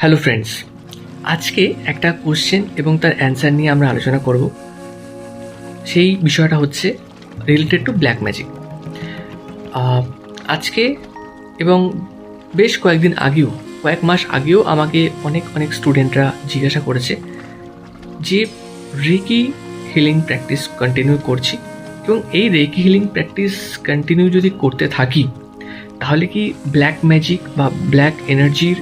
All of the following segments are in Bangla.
হ্যালো ফ্রেন্ডস আজকে একটা কোশ্চেন এবং তার অ্যান্সার নিয়ে আমরা আলোচনা করব। সেই বিষয়টা হচ্ছে রিলেটেড টু ব্ল্যাক ম্যাজিক আজকে এবং বেশ কয়েকদিন আগেও, কয়েক মাস আগেও আমাকে অনেক অনেক স্টুডেন্টরা জিজ্ঞাসা করেছে যে রেকি হিলিং প্র্যাকটিস কন্টিনিউ করছি এবং এই রেকি হিলিং প্র্যাকটিস কন্টিনিউ যদি করতে থাকি, তাহলে কি ব্ল্যাক ম্যাজিক বা ব্ল্যাক এনার্জির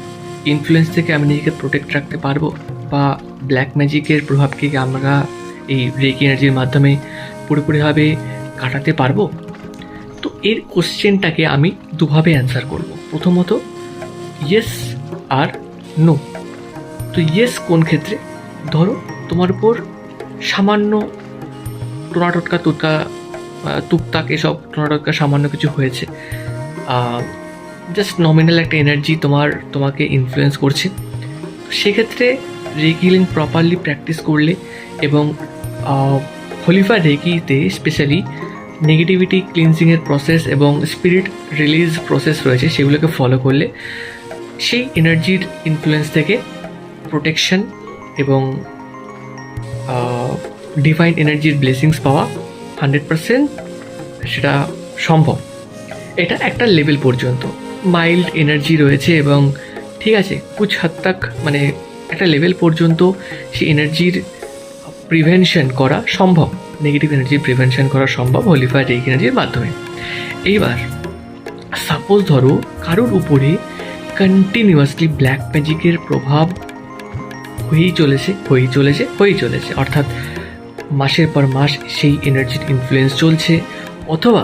ইনফ্লুয়েন্স থেকে আমি নিজেকে প্রোটেক্ট রাখতে পারব? বা ব্ল্যাক ম্যাজিকের প্রভাবকে আমরা এই রেকি এনার্জির মাধ্যমে পুরোপুরিভাবে কাটাতে পারব? তো এর কোশ্চেনটাকে আমি দুভাবে অ্যান্সার করব। প্রথমত ইয়েস আর নো তো ইয়েস কোন ক্ষেত্রে? ধরো, তোমার উপর সামান্য টোনা টোটকা তুটকা টুকটাক এসব টোনা টোটকা সামান্য কিছু হয়েছে। জাস্ট নমিনাল একটা এনার্জি তোমার, তোমাকে ইনফ্লুয়েন্স করছে। সেক্ষেত্রে রেকিলিং প্রপারলি প্র্যাকটিস করলে এবং হলিফা রেকিতে স্পেশালি নেগেটিভিটি ক্লিনজিংয়ের প্রসেস এবং স্পিরিট রিলিজ প্রসেস রয়েছে, সেগুলোকে ফলো করলে সেই এনার্জির ইনফ্লুয়েন্স থেকে প্রোটেকশন এবং ডিভাইন এনার্জির ব্লেসিংস পাওয়া হান্ড্রেড পারসেন্ট সেটা সম্ভব। এটা একটা লেভেল পর্যন্ত। মাইল্ড এনার্জি রয়েছে এবং ঠিক আছে, কুছ হাদ তাক মানে একটা লেভেল পর্যন্ত সেই এনার্জির প্রিভেনশন করা সম্ভব। নেগেটিভ এনার্জির প্রিভেনশন করা সম্ভব হোলিফায়ার রেক এনার্জির মাধ্যমে। এইবার সাপোজ ধরো কারোর উপরে কন্টিনিউয়াসলি ব্ল্যাক ম্যাজিকের প্রভাব হয়েই চলেছে হয়েই চলেছে হয়েই চলেছে। অর্থাৎ মাসের পর মাস সেই এনার্জির ইনফ্লুয়েন্স চলছে, অথবা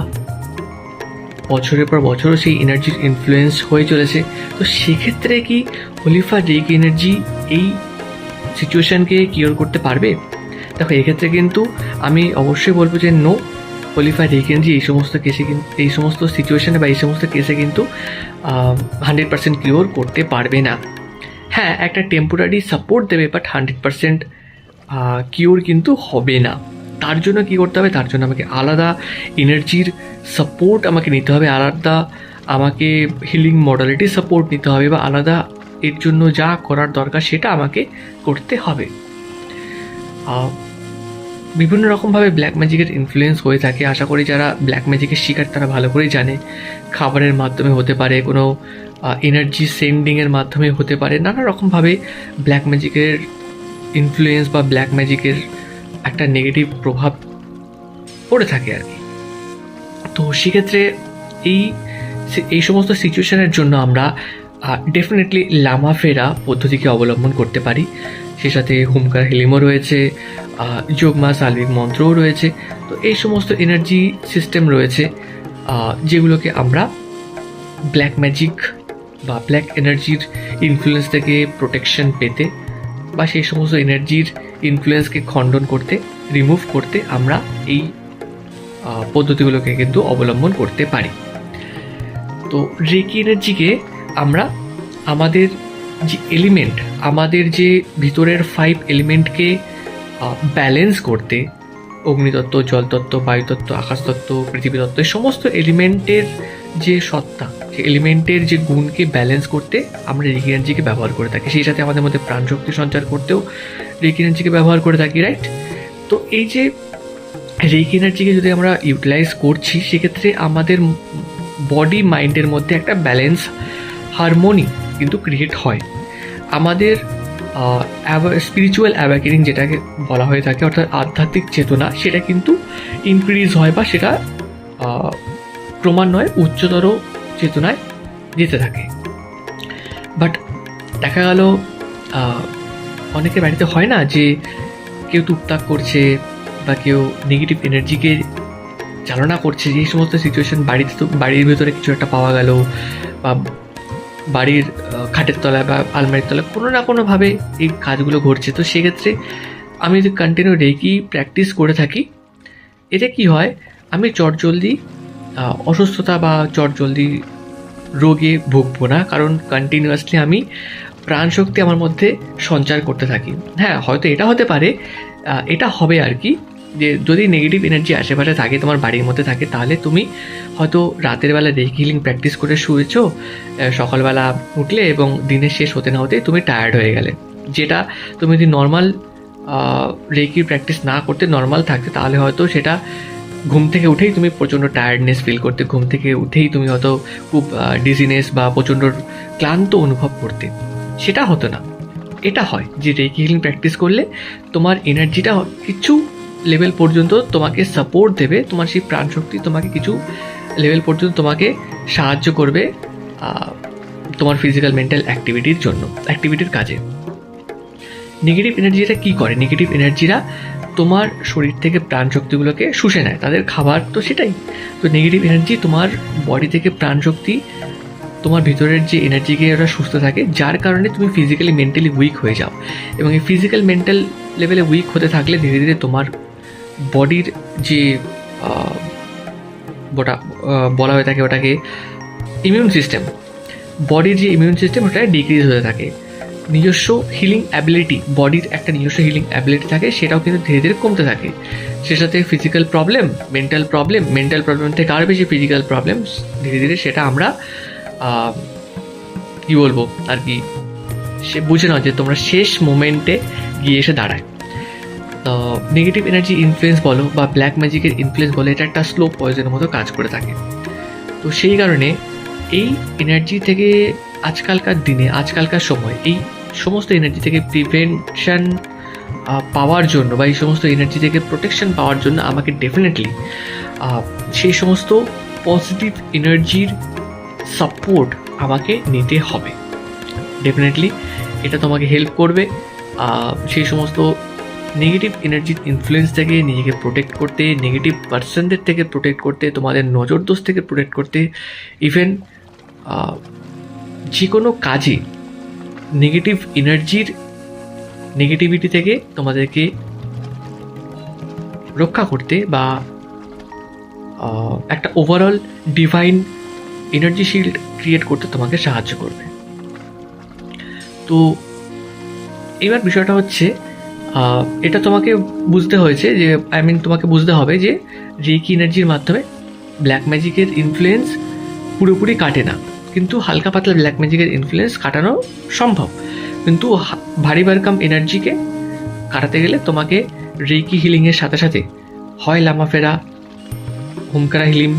বছরের পর বছরও সেই এনার্জির ইনফ্লুয়েন্স হয়ে চলেছে। তো সেক্ষেত্রে কি হলিফা রেক এনার্জি এই সিচুয়েশনকে কিওর করতে পারবে? দেখো, এক্ষেত্রে কিন্তু আমি অবশ্যই বলব যে নো হলিফা রেক এনার্জি এই সমস্ত কেসে কিন্তু এই সমস্ত সিচুয়েশনে বা এই সমস্ত কেসে কিন্তু হান্ড্রেড পার্সেন্ট কিওর করতে পারবে না। হ্যাঁ একটা টেম্পোরারি সাপোর্ট দেবে বাট হান্ড্রেড পার্সেন্ট কিওর কিন্তু হবে না। তার জন্য কি করতে হবে? তার জন্য আমাকে আলাদা এনার্জির সাপোর্ট আমাকে নিতে হবে, আলাদা আমাকে হিলিং মডালিটি সাপোর্ট নিতে হবে বা আলাদা এর জন্য যা করার দরকার সেটা আমাকে করতে হবে। বিভিন্ন রকমভাবে ব্ল্যাক ম্যাজিকের ইনফ্লুয়েন্স হয়ে থাকে। আশা করি যারা ব্ল্যাক ম্যাজিকের শিকার তারা ভালো করেই জানে। খাবারের মাধ্যমে হতে পারে, কোনো এনার্জি সেন্ডিংয়ের মাধ্যমে হতে পারে। নানা রকমভাবে ব্ল্যাক ম্যাজিকের ইনফ্লুয়েন্স বা ব্ল্যাক ম্যাজিকের একটা নেগেটিভ প্রভাব পড়ে থাকে আর কি। তো সেক্ষেত্রে এই এই সমস্ত সিচুয়েশনের জন্য আমরা ডেফিনেটলি লামা ফেরা পদ্ধতিকে অবলম্বন করতে পারি। সে সাথে হুমকার হিলিমও রয়েছে যোগমা সালভিক মন্ত্রও রয়েছে। তো এই সমস্ত এনার্জি সিস্টেম রয়েছে যেগুলোকে আমরা ব্ল্যাক ম্যাজিক বা ব্ল্যাক এনার্জির ইনফ্লুয়েন্স থেকে প্রোটেকশন পেতে বা সেই সমস্ত এনার্জির ইনফ্লুয়েন্সকে খণ্ডন করতে রিমুভ করতে আমরা এই পদ্ধতিগুলোকে কিন্তু অবলম্বন করতে পারি। তো রেকি এনার্জিকে আমরা আমাদের যে এলিমেন্ট আমাদের যে ভিতরের ফাইভ এলিমেন্টকে ব্যালেন্স করতে, অগ্নিতত্ত্ব, জলতত্ত্ব, বায়ুতত্ত্ব, আকাশতত্ত্ব, পৃথিবীতত্ত্ব, এই সমস্ত এলিমেন্টের যে সত্তা এলিমেন্টের যে গুণকে ব্যালেন্স করতে আমরা রেকি এনার্জিকে ব্যবহার করে থাকি, সেই সাথে আমাদের মধ্যে প্রাণশক্তি সঞ্চার করতেও রেকি এনার্জিকে ব্যবহার করে থাকি রাইট তো এই যে রেকি এনার্জিকে যদি আমরা ইউটিলাইজ করছি, সেক্ষেত্রে আমাদের বডি মাইন্ডের মধ্যে একটা ব্যালেন্স হারমোনি কিন্তু ক্রিয়েট হয়। আমাদের স্পিরিচুয়াল অ্যাওয়াকেনিং যেটাকে বলা হয়ে থাকে, অর্থাৎ আধ্যাত্মিক চেতনা, সেটা কিন্তু ইনক্রিজ হয় বা সেটা ক্রমান্বয়ে উচ্চতর চেতনায় যেতে থাকে। বাট দেখা গেল অনেকের বাড়িতে হয় না যে কেউ টুকটাক করছে বা কেউ নেগেটিভ এনার্জিকে চালনা করছে, যে সমস্ত সিচুয়েশন বাড়িতে তো, বাড়ির ভেতরে কিছু একটা পাওয়া গেল বা বাড়ির খাটের তলায় বা আলমারির তলায় কোনো না কোনোভাবে এই কাজগুলো ঘটছে। তো সেক্ষেত্রে আমি যদি কন্টিনিউ রেকি প্র্যাকটিস করে থাকি, এতে কি হয়, আমি চটজলদি অসুস্থতা বা চটজলদি রোগে ভুগবো না, কারণ কন্টিনিউয়াসলি আমি প্রাণশক্তি আমার মধ্যে সঞ্চার করতে থাকি। হ্যাঁ হয়তো এটা হতে পারে এটা হবে আর কি, যে যদি নেগেটিভ এনার্জি আশেপাশে থাকে, তোমার বাড়ির মধ্যে থাকে, তাহলে তুমি হয়তো রাতের বেলা হিলিং প্র্যাকটিস করে শুয়েছো সকালবেলা উঠলে এবং দিনের শেষ হতে না হতে তুমি টায়ার্ড হয়ে গেলে। যেটা তুমি যদি নর্মাল রেকি প্র্যাকটিস না করতে নর্মাল থাকতে, তাহলে হয়তো সেটা ঘুম থেকে উঠেই তুমি প্রচণ্ড টায়ার্ডনেস ফিল করতে, ঘুম থেকে উঠেই তুমি হয়তো খুব ডিজিনেস বা প্রচণ্ড ক্লান্ত অনুভব করতে। সেটা হতো না। এটা হয় যে রেকি হিলিং প্র্যাকটিস করলে তোমার এনার্জিটা কিছু লেভেল পর্যন্ত তোমাকে সাপোর্ট দেবে, তোমার সেই প্রাণশক্তি তোমাকে কিছু লেভেল পর্যন্ত তোমাকে সাহায্য করবে তোমার ফিজিক্যাল মেন্টাল অ্যাক্টিভিটির জন্য অ্যাক্টিভিটির কাজে। নেগেটিভ এনার্জিটা কী করে? নেগেটিভ এনার্জিরা তোমার শরীর থেকে প্রাণ শক্তিগুলোকে শুষে নেয়। তাদের খাবার তো সেটাই। তো নেগেটিভ এনার্জি তোমার বডি থেকে প্রাণ শক্তি তোমার ভিতরের যে এনার্জিকে ওরা সুস্থ থাকে, যার কারণে তুমি ফিজিক্যালি মেন্টালি উইক হয়ে যাও। এবং এই ফিজিক্যাল মেন্টাল লেভেলে উইক হতে থাকলে ধীরে ধীরে তোমার বডির যে ওটা বলা হয়ে থাকে ওটাকে ইমিউন সিস্টেম বডির যে ইমিউন সিস্টেম ওটা ডিক্রিজ হতে থাকে। নিজস্ব হিলিং অ্যাবিলিটি বডির একটা নিজস্ব হিলিং অ্যাবিলিটি থাকে, সেটাও কিন্তু ধীরে ধীরে কমতে থাকে। সে সাথে physical problem mental problem mental problem থেকে আরও বেশি ফিজিক্যাল প্রবলেম ধীরে ধীরে সেটা আমরা কী বলব, আর কি, সে বুঝে নাও যে তোমরা শেষ মোমেন্টে গিয়ে এসে দাঁড়ায়। নেগেটিভ এনার্জি ইনফ্লুয়েন্স বলো বা ব্ল্যাক ম্যাজিকের ইনফ্লুয়েন্স বলো, এটা একটা স্লো পয়জনের মতো কাজ করে থাকে। তো সেই কারণে এই এনার্জি থেকে আজকালকার দিনে, আজকালকার সময়, এই সমস্ত এনার্জি থেকে প্রিভেনশন পাওয়ার জন্য বা এই সমস্ত এনার্জি থেকে প্রোটেকশন পাওয়ার জন্য আমাকে ডেফিনেটলি সেই সমস্ত পজিটিভ এনার্জির সাপোর্ট আমাকে নিতে হবে। ডেফিনেটলি এটা তোমাকে হেল্প করবে। সেই সমস্ত নেগেটিভ এনার্জির ইনফ্লুয়েন্স থেকে, নিজেকে প্রোটেক্ট করতে নেগেটিভ পার্সনদের থেকে প্রোটেক্ট করতে, তোমাদের নজরদোষ থেকে প্রোটেক্ট করতে ইভেন যে কোনো কাজে নেগেটিভ এনার্জির নেগেটিভিটি থেকে তোমাদেরকে রক্ষা করতে বা একটা overall divine energy shield create করতে তোমাকে সাহায্য করবে। তো এবার বিষয়টা হচ্ছে এটা তোমাকে বুঝতে হয়েছে যে আই মিন তোমাকে বুঝতে হবে যে রেকি এনার্জির মাধ্যমে ব্ল্যাক ম্যাজিকের ইনফ্লুয়েন্স পুরোপুরি কাটে না। কিন্তু হালকা পাতলা ব্ল্যাক ম্যাজিকের ইনফ্লুয়েন্স কাটানো সম্ভব। কিন্তু ভারী বারকাম এনার্জিকে কাটাতে গেলে তোমাকে রেকি হিলিংয়ের সাথে সাথে হয় লামাফেরা হোমকারা হিলিং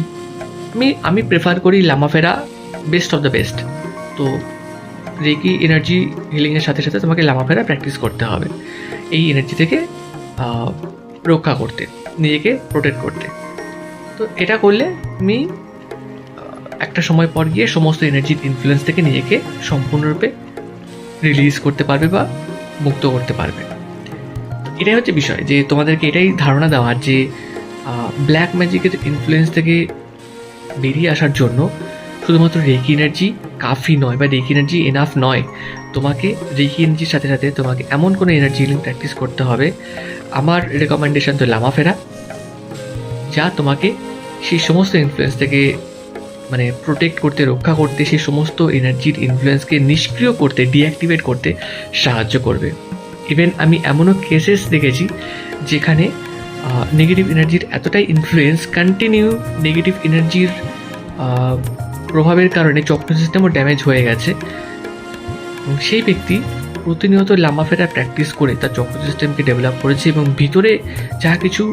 আমি আমি প্রেফার করি Lama Fera best of the best তো রেকি এনার্জি হিলিংয়ের সাথে সাথে তোমাকে লামাফেরা প্র্যাকটিস করতে হবে। এই এনার্জি থেকে রক্ষা করতে, নিজেকে প্রোটেক্ট করতে। তো এটা করলে তুমি একটা সময় পর গিয়ে সমস্ত এনার্জির ইনফ্লুয়েন্স থেকে নিজেকে সম্পূর্ণরূপে রিলিজ করতে পারবে বা মুক্ত করতে পারবে। এটাই হচ্ছে বিষয় যে তোমাদেরকে এটাই ধারণা দেওয়ার যে ব্ল্যাক ম্যাজিকের ইনফ্লুয়েন্স থেকে বেরিয়ে আসার জন্য শুধুমাত্র রেকি এনার্জি কাফি নয় বা রেকি এনার্জি এনাফ নয়, তোমাকে রেকি এনার্জির সাথে সাথে তোমাকে এমন কোনো এনার্জি হিলিং প্র্যাকটিস করতে হবে। আমার রেকমেন্ডেশন তো লামাফেরা যা তোমাকে সেই সমস্ত ইনফ্লুয়েন্স থেকে মানে প্রোটেক্ট করতে, রক্ষা করতে, সেই সমস্ত এনার্জির ইনফ্লুয়েন্সকে নিষ্ক্রিয় করতে ডিঅ্যাক্টিভেট করতে সাহায্য করবে। ইভেন আমি এমনও কেসেস দেখেছি যেখানে নেগেটিভ এনার্জির এতটাই ইনফ্লুয়েন্স কন্টিনিউ নেগেটিভ এনার্জির প্রভাবের কারণে চক্র সিস্টেমও ড্যামেজ হয়ে গেছে সেই ব্যক্তি প্রতিনিয়ত লামাফেরা প্র্যাকটিস করে তার চক্র সিস্টেমকে ডেভেলপ করেছে এবং ভিতরে যা কিছু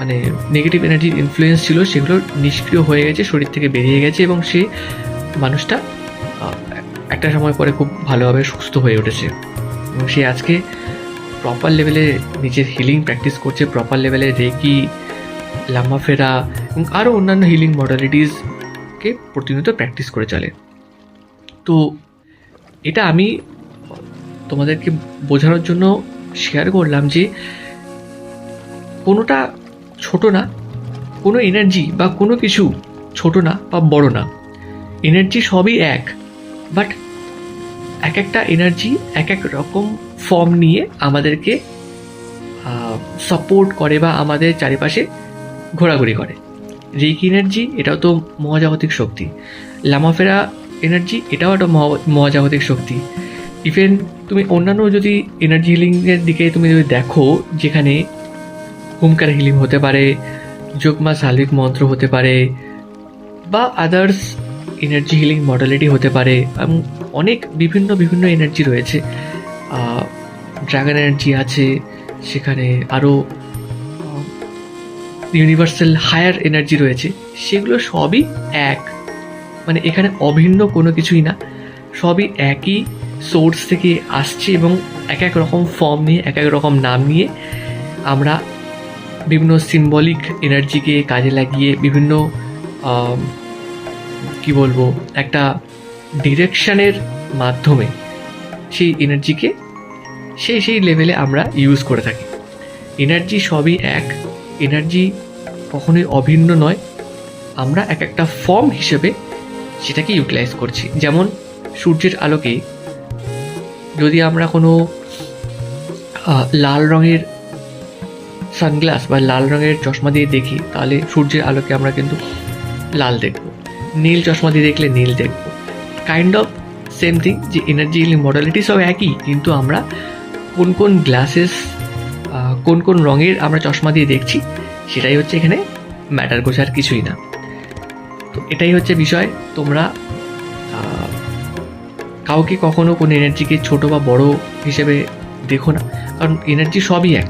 মানে নেগেটিভ এনার্জির ইনফ্লুয়েন্স ছিল, সেগুলো নিষ্ক্রিয় হয়ে গেছে, শরীর থেকে বেরিয়ে গেছে এবং সে মানুষটা একটা সময় পরে খুব ভালোভাবে সুস্থ হয়ে উঠেছে। এবং সে আজকে প্রপার লেভেলে নিজের হিলিং প্র্যাকটিস করছে প্রপার লেভেলে রেকি লাম্বাফেরা এবং আরও অন্যান্য হিলিং মডালিটিসকে প্রতিনিয়ত প্র্যাকটিস করে চলে। তো এটা আমি তোমাদেরকে বোঝানোর জন্য শেয়ার করলাম যে কোনোটা ছোট না, কোনো এনার্জি বা কোনো কিছু ছোট না বা বড় না। এনার্জি সবই এক বাট এক একটা এনার্জি এক এক রকম ফর্ম নিয়ে আমাদেরকে সাপোর্ট করে বা আমাদের চারিপাশে ঘোরাঘুরি করে। রিক এনার্জি এটাও তো মহাজাগতিক শক্তি। লামাফেরা এনার্জি এটাও একটা মহা- মহাজাগতিক শক্তি। ইভেন তুমি অন্যান্য যদি এনার্জি হিলিংয়ের দিকে তুমি যদি দেখো, যেখানে হুমকার হিলিং হতে পারে, যোগমা সাল্বিক মন্ত্র হতে পারে, বা আদার্স এনার্জি হিলিং মডালিটি হতে পারে, এবং অনেক বিভিন্ন বিভিন্ন এনার্জি রয়েছে। ড্রাগন এনার্জি আছে, সেখানে আরও ইউনিভার্সাল হায়ার এনার্জি রয়েছে, সেগুলো সবই এক। মানে এখানে অভিন্ন কোনো কিছুই না, সবই একই সোর্স থেকে আসছে এবং এক এক রকম ফর্ম নিয়ে, এক এক রকম নাম নিয়ে আমরা বিভিন্ন সিম্বলিক এনার্জিকে কাজে লাগিয়ে বিভিন্ন কি বলব, একটা ডিরেকশনের মাধ্যমে সেই এনার্জিকে সেই সেই লেভেলে আমরা ইউজ করে থাকি। এনার্জি সবই এক এনার্জি কখনোই অভিন্ন নয়। আমরা এক একটা ফর্ম হিসেবে সেটাকে ইউটিলাইজ করছি। যেমন সূর্যের আলোকে যদি আমরা কোনো লাল রঙের সানগ্লাস বা লাল রঙের চশমা দিয়ে দেখি, তাহলে সূর্যের আলোকে আমরা কিন্তু লাল দেখব। নীল চশমা দিয়ে দেখলে নীল দেখব। কাইন্ড অফ সেম থিং যে এনার্জি মডালিটি সব একই, কিন্তু আমরা কোন কোন গ্লাসেস কোন কোন রঙের আমরা চশমা দিয়ে দেখছি, সেটাই হচ্ছে এখানে ম্যাটার আর কিছুই না। তো এটাই হচ্ছে বিষয়, তোমরা কাউকে কখনো কোনো এনার্জিকে ছোট বা বড় হিসেবে দেখো না, কারণ এনার্জি সবই এক।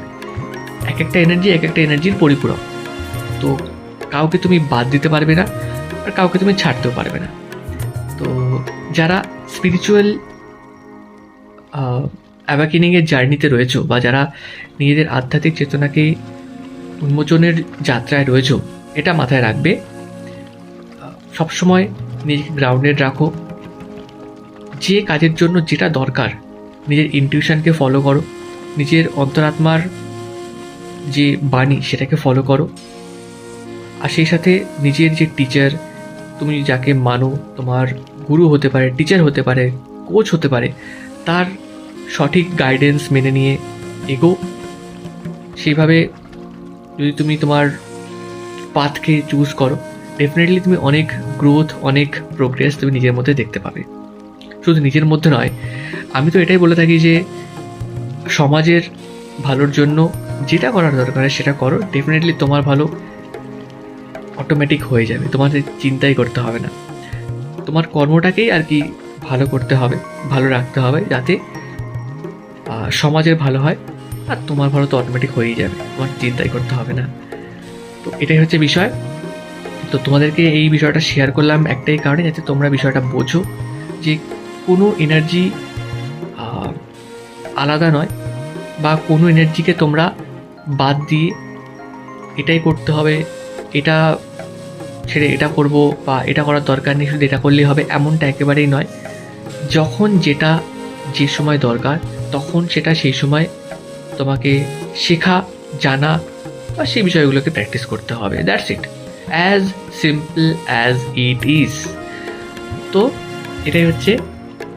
এক একটা এনার্জি এক একটা এনার্জির পরিপূরক। তো কাউকে তুমি বাদ দিতে পারবে না, আর কাউকে তুমি ছাড়তেও পারবে না। তো যারা স্পিরিচুয়াল অ্যাওয়াকিনিংয়ের জার্নিতে রয়েছো বা যারা নিজেদের আধ্যাত্মিক চেতনাকে উন্মোচনের যাত্রায় রয়েছো, এটা মাথায় রাখবে, সবসময় নিজেকে গ্রাউন্ডেড রাখো। যে কাজের জন্য যেটা দরকার, নিজের ইনটিউশনকে ফলো করো, নিজের অন্তরাত্মার যে বাণী সেটাকে ফলো করো। আর সেই সাথে নিজের যে টিচার তুমি যাকে মানো, তোমার গুরু হতে পারে টিচার হতে পারে কোচ হতে পারে, তার সঠিক গাইডেন্স মেনে নিয়ে এগো। সেইভাবে যদি তুমি তোমার পাথকে চুজ করো ডেফিনেটলি তুমি অনেক গ্রোথ অনেক প্রোগ্রেস তুমি নিজের মধ্যে দেখতে পাবে। শুধু নিজের মধ্যে নয়, আমি তো এটাই বলে থাকি যে সমাজের ভালোর জন্য যেটা করার দরকার সেটা করো। ডেফিনেটলি তোমার ভালো অটোমেটিক হয়ে যাবে। তোমাদের চিন্তাই করতে হবে না। তোমার কর্মটাকেই আর কি ভালো করতে হবে, ভালো রাখতে হবে যাতে সমাজের ভালো হয় আর তোমার ভালো তো অটোমেটিক হয়েই যাবে। তোমার চিন্তাই করতে হবে না। তো এটাই হচ্ছে বিষয়। তো তোমাদেরকে এই বিষয়টা শেয়ার করলাম একটাই কারণে যাতে তোমরা বিষয়টা বোঝো যে কোনো এনার্জি আলাদা নয় বা কোনো এনার্জিকে তোমরা বাদ দিয়ে এটাই করতে হবে, এটা ছেড়ে এটা করব বা এটা করার দরকার নেই, শুধু এটা করলেই হবে, এমনটা একেবারেই নয়। যখন যেটা যে সময় দরকার, তখন সেটা সেই সময় তোমাকে শেখা, জানা বা সেই বিষয়গুলোকে প্র্যাকটিস করতে হবে that's it as simple as it is তো এটাই হচ্ছে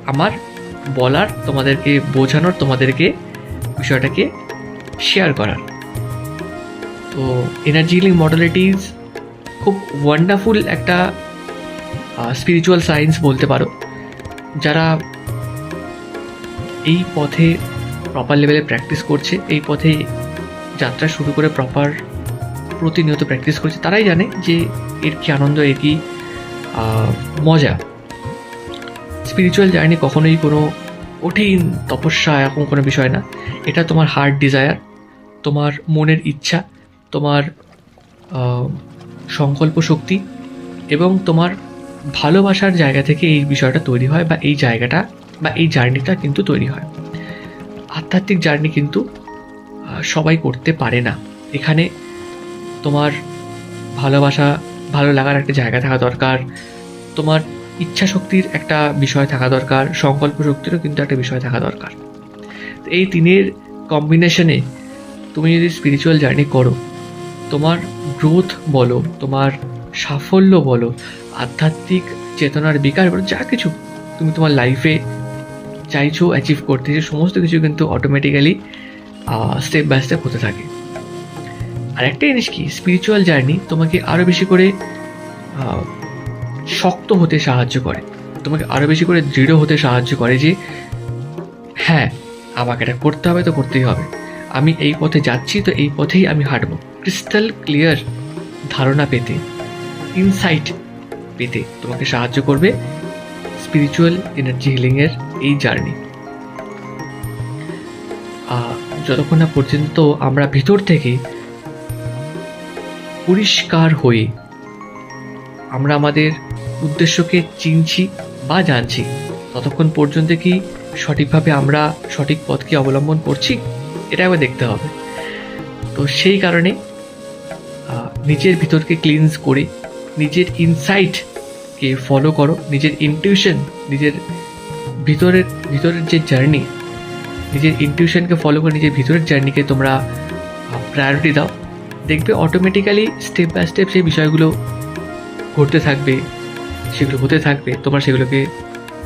আমার বলার, তোমাদেরকে বোঝানোর, তোমাদেরকে বিষয়টাকে শেয়ার করার। তো এনার্জি হিলিং মডালিটিস খুব ওয়ান্ডারফুল একটা স্পিরিচুয়াল সায়েন্স বলতে পারো। যারা এই পথে প্রপার লেভেলে প্র্যাকটিস করছে, এই পথে যাত্রা শুরু করে প্রপার প্রতিনিয়ত প্র্যাকটিস করছে, তারাই জানে যে এর কি আনন্দ, এর কি মজা। স্পিরিচুয়াল জার্নি কখনোই কোনো কঠিন তপস্যা এরকম কোনো বিষয় না। এটা তোমার হার্ট ডিজায়ার তোমার মনের ইচ্ছা। তোমার সংকল্প শক্তি এবং তোমার ভালোবাসার জায়গা থেকে এই বিষয়টা তৈরি হয় বা এই জায়গাটা বা এই জার্নিটা কিন্তু তৈরি হয়। আধ্যাত্মিক জার্নি কিন্তু সবাই করতে পারে না। এখানে তোমার ভালোবাসা, ভালো লাগার একটা জায়গা থাকা দরকার, তোমার ইচ্ছা শক্তির একটা বিষয় থাকা দরকার, সংকল্প শক্তিরও কিন্তু একটা বিষয় থাকা দরকার। এই তিনের কম্বিনেশনে তুমি যদি স্পিরিচুয়াল জার্নি করো তোমার গ্রোথ বলো, তোমার সাফল্য বলো, আধ্যাত্মিক চেতনার বিকাশ বলো, যা কিছু তুমি তোমার লাইফে চাইছো অ্যাচিভ করতে যে সমস্ত কিছু কিন্তু অটোমেটিক্যালি স্টেপ বাই স্টেপ হতে থাকে। আর একটা জিনিস কি স্পিরিচুয়াল জার্নি তোমাকে আরও বেশি করে শক্ত হতে সাহায্য করে। তোমাকে আরও বেশি করে দৃঢ় হতে সাহায্য করে যে হ্যাঁ আমাকে এটা করতে হবে, তো করতেই হবে। আমি এই পথে যাচ্ছি, তো এই পথেই আমি হাঁটবো। ক্রিস্টাল ক্লিয়ার ধারণা পেতে ইনসাইট পেতে তোমাকে সাহায্য করবে স্পিরিচুয়াল এনার্জি হিলিংয়ের এই জার্নি যতক্ষণ না পর্যন্ত আমরা ভিতর থেকে পরিষ্কার হয়ে আমরা আমাদের উদ্দেশ্যকে চিনছি বা জানছি, ততক্ষণ পর্যন্ত কি সঠিকভাবে আমরা সঠিক পথকে অবলম্বন করছি এটা একবার দেখতে হবে। তো সেই কারণে নিজের ভিতরকে ক্লিনজ করে, নিজের ইনসাইটকে ফলো করো, নিজের ইনটিউশন নিজের ভিতরের ভিতরের যে জার্নি নিজের ইনটিউশনকে ফলো করে, নিজের ভিতরের জার্নিকে তোমরা প্রায়োরিটি দাও। দেখবে অটোমেটিক্যালি স্টেপ বাই স্টেপ সেই বিষয়গুলো ঘটতে থাকবে, সেগুলো হতে থাকবে, তোমরা সেগুলোকে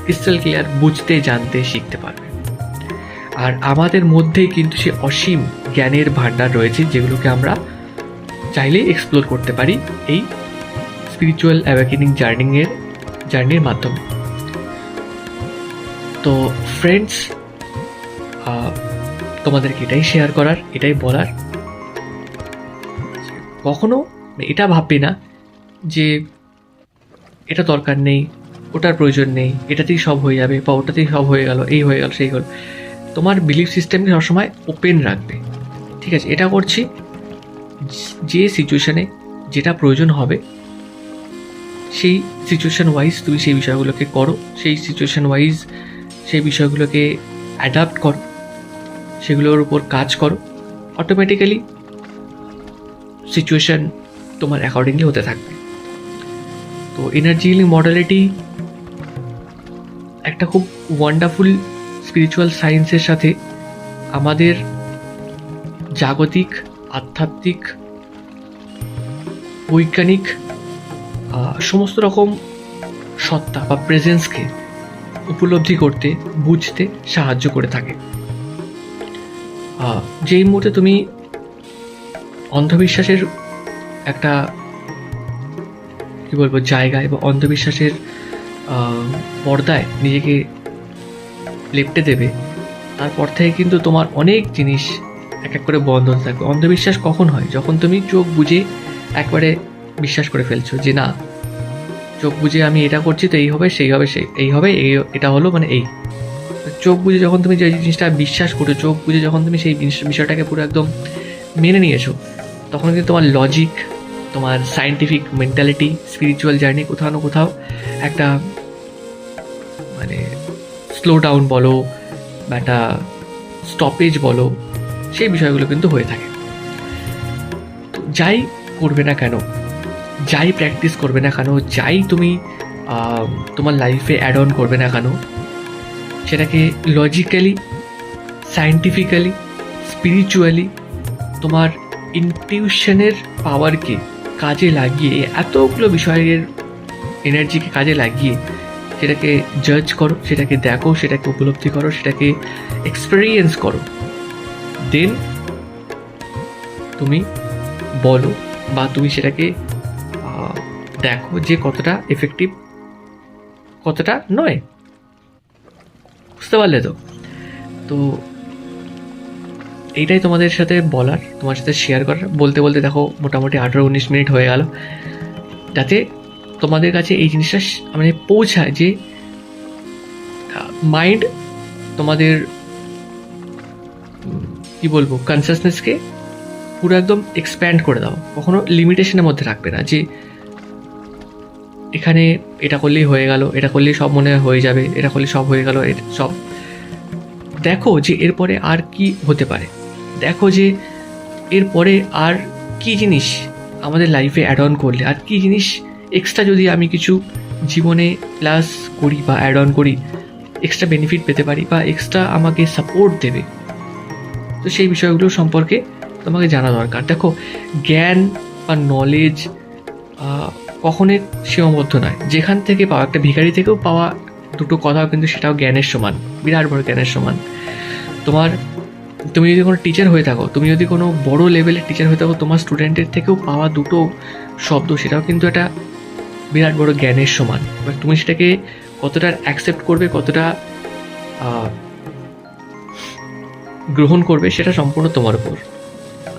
ক্রিস্টাল ক্লিয়ার বুঝতে, জানতে, শিখতে পারবে। আর আমাদের মধ্যেই কিন্তু সে অসীম জ্ঞানের ভাণ্ডার রয়েছে, যেগুলোকে আমরা চাইলেই এক্সপ্লোর করতে পারি এই স্পিরিচুয়াল অ্যাওয়াকেনিং জার্নিংয়ের জার্নির মাধ্যমে। তো ফ্রেন্ডস তোমাদেরকে এটাই শেয়ার করার, এটাই বলার। কখনো এটা ভাববে না যে এটা দরকার নেই, ওটার প্রয়োজন নেই, এটাতেই সব হয়ে যাবে বা ওটাতেই সব হয়ে গেল, এই হয়ে গেল, সেই হল। তোমার বিলিফ সিস্টেমকে সবসময় ওপেন রাখবে। ঠিক আছে, এটা করছি। যে সিচুয়েশানে যেটা প্রয়োজন হবে, সেই সিচুয়েশন ওয়াইজ তুমি সেই বিষয়গুলোকে করো, সেই সিচুয়েশন ওয়াইজ সেই বিষয়গুলোকে অ্যাডাপ্ট করো, সেগুলোর উপর কাজ করো অটোমেটিক্যালি সিচুয়েশান তোমার অ্যাকর্ডিংলি হতে থাকবে। তো এনার্জি হিলিং মডালিটি একটা খুব ওয়ান্ডারফুল স্পিরিচুয়াল সায়েন্সের সাথে আমাদের জাগতিক আধ্যাত্মিক, বৈজ্ঞানিক সমস্ত রকম সত্তা বা প্রেজেন্সকে উপলব্ধি করতে, বুঝতে সাহায্য করে থাকে। যেই মুহূর্তে তুমি অন্ধবিশ্বাসের একটা, কি বলব, জায়গায় বা অন্ধবিশ্বাসের পর্দায় নিজেকে লেপটে দেবে, তারপর থেকে কিন্তু তোমার অনেক জিনিস এক এক করে বন্ধ হতে থাকবে। অন্ধবিশ্বাস কখন হয়? যখন তুমি চোখ বুঝে একবারে বিশ্বাস করে ফেলছো যে না, চোখ বুঝে আমি এটা করছি তো এই হবে, সেই হবে, সেই, এই হবে, এই, এটা হলো মানে এই। চোখ বুঝে যখন তুমি যে জিনিসটা বিশ্বাস করো চোখ বুঝে যখন তুমি সেই বিষয়টাকে পুরো একদম মেনে নিয়েছো, তখন কিন্তু তোমার লজিক তোমার সায়েন্টিফিক মেন্টালিটি স্পিরিচুয়াল জার্নি কোথাও না কোথাও একটা মানে স্লো ডাউন বলো, বা একটা স্টপেজ বলো সেই বিষয়গুলো কিন্তু হয়ে থাকে। তো যাই করবে না কেন, যাই প্র্যাকটিস করবে না কেন, যাই তুমি তোমার লাইফে অ্যাড অন করবে না কেন, সেটাকে লজিক্যালি সায়েন্টিফিক্যালি স্পিরিচুয়ালি তোমার ইনটিউশনের পাওয়ারকে কাজে লাগিয়ে, এতগুলো বিষয়ের এনার্জিকে কাজে লাগিয়ে সেটাকে জাজ করো, সেটাকে দেখো, সেটাকে উপলব্ধি করো, সেটাকে এক্সপেরিয়েন্স করো। দেন তুমি বলো বা তুমি সেটাকে দেখো যে কতটা এফেক্টিভ কতটা নয়। বুঝতে পারলে তো? তো এইটাই তোমাদের সাথে বলার, তোমার সাথে শেয়ার করার। বলতে বলতে দেখো মোটামুটি আঠেরো উনিশ মিনিট হয়ে গেল। যাতে তোমাদের কাছে এই জিনিসটা মানে পৌঁছায় যে মাইন্ড তোমাদের কি বলব কনসাসনেসকে পুরো একদম এক্সপ্যান্ড করে দাও। কখনো লিমিটেশনের মধ্যে রাখবে না যে এখানে এটা করলেই হয়ে গেল, এটা করলেই সব মনে হয় যাবে, এটা করলে সব হয়ে গেল সব। দেখো যে এরপরে আর কি হতে পারে। দেখো যে এরপরে আর কি জিনিস আমাদের লাইফে অ্যাড অন করলে, আর কি জিনিস এক্সট্রা যদি আমি কিছু জীবনে প্লাস করি বা অ্যাড অন করি এক্সট্রা বেনিফিট পেতে পারি বা এক্সট্রা আমাকে সাপোর্ট দেবে তো সেই বিষয়গুলো সম্পর্কে তোমাকে জানা দরকার। দেখো, জ্ঞান বা নলেজ কখনোই সীমাবদ্ধ নয়। যেখান থেকে পাওয়া, একটা ভিখারি থেকেও পাওয়া দুটো কথাও কিন্তু সেটাও জ্ঞানের সমান, বিরাট বড় জ্ঞানের সমান। তোমার, তুমি যদি কোনো টিচার হয়ে থাকো, তুমি যদি কোনো বড় লেভেলের টিচার হয়ে থাকো, তোমার স্টুডেন্টের থেকেও পাওয়া দুটো শব্দ সেটাও কিন্তু একটা বিরাট বড় জ্ঞানের সমান। এবার তুমি সেটাকে কতটা অ্যাকসেপ্ট করবে, কতটা গ্রহণ করবে সেটা সম্পূর্ণ তোমার উপর।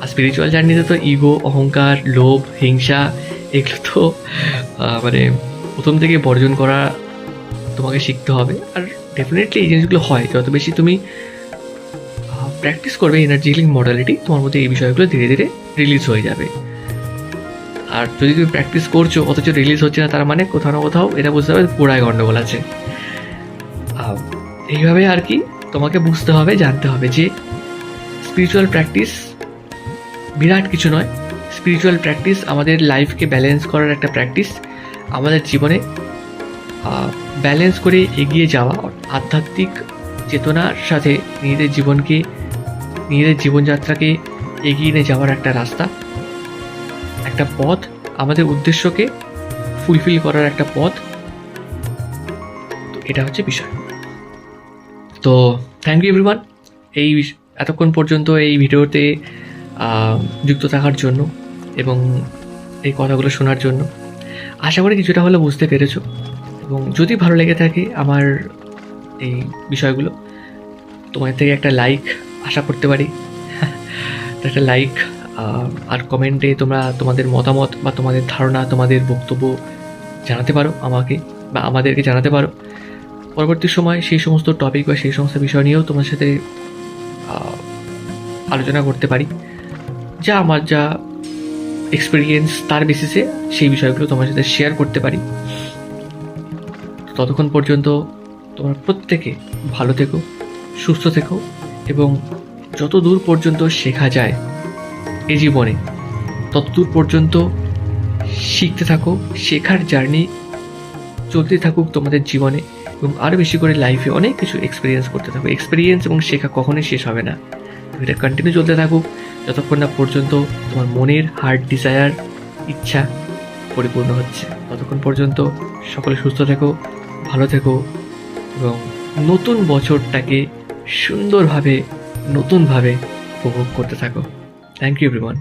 আর স্পিরিচুয়াল জার্নিতে তো ইগো অহংকার, লোভ, হিংসা, এগুলো তো মানে প্রথম থেকে বর্জন করা তোমাকে শিখতে হবে। আর ডেফিনেটলি এই জিনিসগুলো হয়। যত বেশি তুমি প্র্যাকটিস করবে এনার্জি হিলিং মডালিটি তোমার মধ্যে এই বিষয়গুলো ধীরে ধীরে রিলিজ হয়ে যাবে। আর যদি তুমি প্র্যাকটিস করছ, অথচ রিলিজ হচ্ছে না, তার মানে কোথাও না কোথাও এটা বুঝতে হবে পুরাই গণ্ডগোল আছে। এইভাবে আর কি তোমাকে বুঝতে হবে, জানতে হবে যে স্পিরিচুয়াল প্র্যাকটিস বিরাট কিছু নয়। স্পিরিচুয়াল প্র্যাকটিস আমাদের লাইফকে ব্যালেন্স করার একটা প্র্যাকটিস আমাদের জীবনে ব্যালেন্স করে এগিয়ে যাওয়া আধ্যাত্মিক চেতনার সাথে নিজেদের জীবনকে, নিজেদের জীবনযাত্রাকে এগিয়ে নিয়ে যাওয়ার একটা রাস্তা, একটা পথ, আমাদের উদ্দেশ্যকে ফুলফিল করার একটা পথ। তো এটা হচ্ছে বিষয়। তো থ্যাংক ইউ এভরিওয়ান এই এতক্ষণ পর্যন্ত এই ভিডিওতে যুক্ত থাকার জন্য এবং এই কথাগুলো শোনার জন্য। আশা করি কিছুটা হলে বুঝতে পেরেছ। এবং যদি ভালো লেগে থাকে আমার এই বিষয়গুলো তোমার থেকে একটা লাইক আশা করতে পারি। একটা লাইক আর কমেন্টে তোমরা তোমাদের মতামত বা তোমাদের ধারণা, তোমাদের বক্তব্য জানাতে পারো আমাকে বা আমাদেরকে জানাতে পারো। পরবর্তী সময় সেই সমস্ত টপিক বা সেই সমস্ত বিষয় নিয়েও তোমার সাথে আলোচনা করতে পারি। যা আমার যা এক্সপিরিয়েন্স তার বেসিসে সেই বিষয়গুলো তোমার সাথে শেয়ার করতে পারি। ততক্ষণ পর্যন্ত তোমরা প্রত্যেকে ভালো থেকো, সুস্থ থেকো এবং যত দূর পর্যন্ত শেখা যায় এ জীবনে, তত দূর পর্যন্ত শিখতে থাকো, শেখার জার্নি চলতে থাকুক তোমাদের জীবনে। এবং আরও বেশি করে লাইফে অনেক কিছু এক্সপিরিয়েন্স করতে থাকো। এক্সপিরিয়েন্স এবং শেখা কখনোই শেষ হবে না। তো এটা কন্টিনিউ চলতে থাকুক। যতক্ষণ না পর্যন্ত তোমার মনের হার্ট ডিজায়ার ইচ্ছা পরিপূর্ণ হচ্ছে, ততক্ষণ পর্যন্ত সকলে সুস্থ থেকো, ভালো থেকো এবং নতুন বছরটাকে সুন্দরভাবে, নতুনভাবে উপভোগ করতে থাকো। Thank you everyone